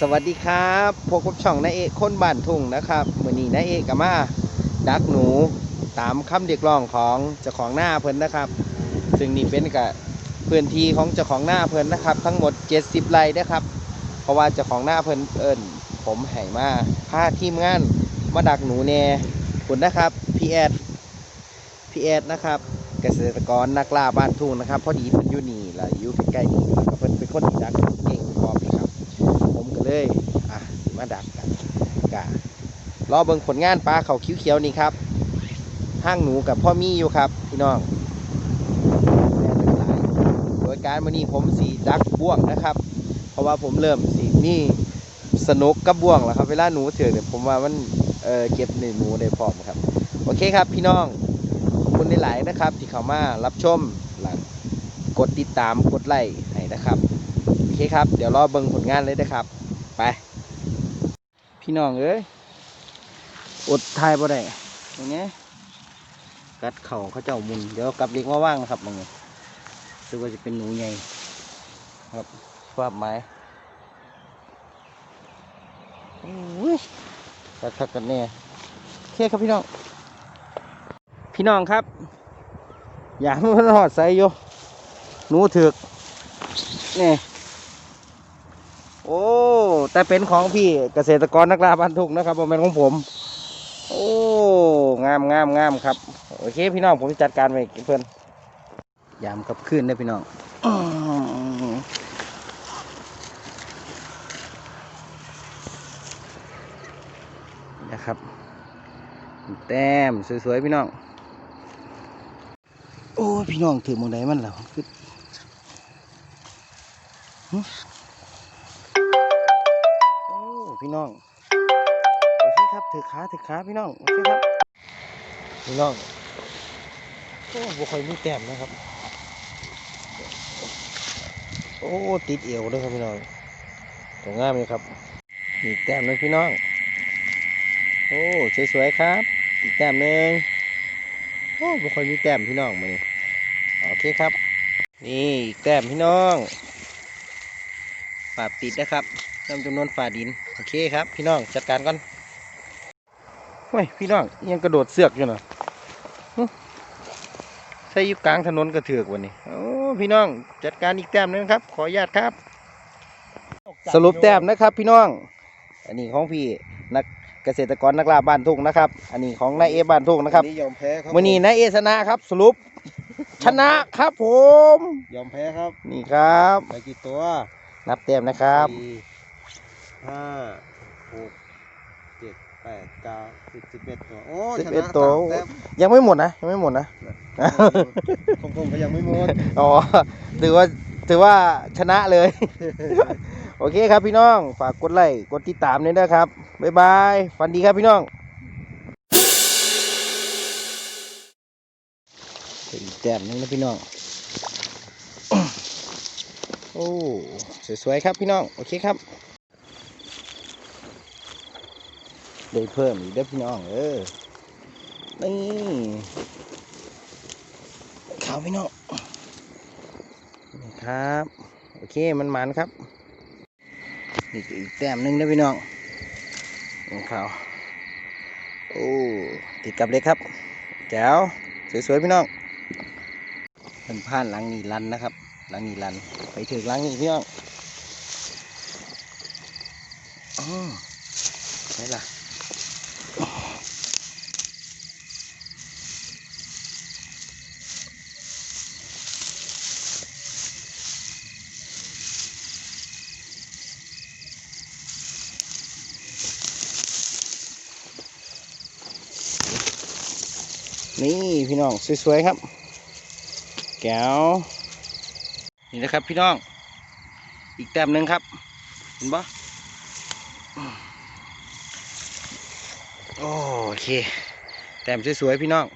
สวัสดีครับพบกับช่องนายเอกคนบ้านทุ่งนะครับมือนี้นายเอกกับมาดักหนูตามคำเรียกร้องของเจ้าของหน้าเพิ่นนะครับ ซึ่งนี่เป็นกับพื้นที่ของเจ้าของหน้าเพิ่นนะครับ ทั้งหมด 70ไร่นะครับ เพราะว่าเจ้าของหน้าเพิ่นเอิญผมให้มาพาทีมงานมาดักหนูแน่คุณนะครับพี่แอดพี่แอดนะครับเกษตรกรนักล่าบ้านทุ่งนะครับ พอดีเพิ่นอยู่นี่และอยู่ใกล้ๆนี่แล้วก็เพิ่นเป็นคนที่ดัก เลยอะมาดักกันกะรอเบิ่งผลงานปลาเขาคิ้วเขียวนี่ครับห้างหนูกับพ่อมี่อยู่ครับ พี่น้องแม่เป็นหลายโดยการวันนี้ผมสีดักบ่วงนะครับ เพราะว่าผมเริ่มสีนี่สนุกกับบ่วงแล้วครับ เวลาหนูเถื่อนเนี่ยผมว่ามันเออเก็บในหนูได้พร้อมครับ โอเคครับพี่น้องขอบคุณหลายๆนะครับ ที่เข้ามารับชมหลังกดติดตามกดไลค์ให้นะครับ โอเคครับ เดี๋ยวรอเบิ่งผลงานเลยนะครับ ไป พี่น้องเอ้ยอดทายบ่ได้อย่างเงี้ยกัดเข่าเขาเจ้ามุนเดี๋ยวกลับเลี้ยงว่าว่างนะครับมึงรู้ว่าจะเป็นหนูใหญ่ครับภาพไม้โอ้ยกัดคักกันแน่โอเคครับพี่น้อง พี่น้องครับ อย่ามันหอดใส่อยู่หนูถึกนี่โอ้ แต่เป็นของพี่เกษตรกรนักล่าบ้านทุ่งนะครับผมเป็นของผม โอ้งามงามงามครับโอเคพี่น้องผมจะจัดการไปเพื่อนยามกับคืนได้พี่น้องนะครับ แต้มสวยๆพี่น้อง โอ้ยพี่น้องถือมองใดมันแล้วคือ พี่น้องโอเคครับถือขาถือขาพี่น้องโอเคครับพี่น้องโอ้บุคอยมีแต้มนะครับ โอ้ติดเอวด้วยครับพี่น้องสวยงามเลยครับมีแต้มเลยพี่น้อง โอ้สวยๆครับอีกแต้มหนึ่งโอ้บุคอยมีแต้มพี่น้องมานี่โอเคครับ นี่แต้มพี่น้อง ฝาปิดนะครับจำจำนวนฝาดิน โอเคครับ พี่น้องจัดการก่อนเฮ้ยพี่น้องยังกระโดดเสือกอยู่นะหึใส่อยู่กลางถนนกระเถือกวันนี้โอ้พี่น้องจัดการอีกแต้มหนึงครับ ขออนุญาตครับ สรุปแต้มนะครับ พี่น้อง อันนี้ของพี่นักเกษตรกรนักล่าบ้านทุ่งนะครับ อันนี้ของนายเอบ้านทุ่งนะครับนี่ยอมแพ้ครับวันนี้นายเอชนะครับ สรุป ชนะครับผม ยอมแพ้ครับ นี่ครับไปกี่ตัว นับแต้มนะครับสี่ห้าหกเจ็ดแปดเก้าสิบสิบเอ็ดตัวโอ้สิบชเอ็ดนะตัวสามแต้มยังไม่หมดนะยังไม่หมดนะ ของผมก็ยังไม่หมด อ๋อ ถือว่า ถือว่าชนะเลย โอเคครับพี่น้อง ฝากกดไลค์ กดติดตามด้วยนะครับ บ๊ายบาย ฝันดีครับพี่น้องเป็นอีกแต้มหนึงนะพี่น้อง โอ้สวยๆครับพี่น้อง โอเคครับได้เพิ่มอีกเด้อพี่น้อง เออ นี่ขาวพี่น้องนี่ครับ โอเคมันมันครับ นี่อีกแต้มหนึ่งนะพี่น้องของเขาวโอ้ติดกับเล็กครับ แจ๋วสวยๆพี่น้องเป็นผ่านหลังนีลันนะครับ หลังนีลัน ไปถึงหลังนี่พี่น้องอ๋อใช่ล่ะนี่พี่น้องสวยๆครับ แก้ว นี่นะครับพี่น้อง อีกแต้มหนึ่งครับ เห็นปะโอเค แต้มสวยๆพี่น้อง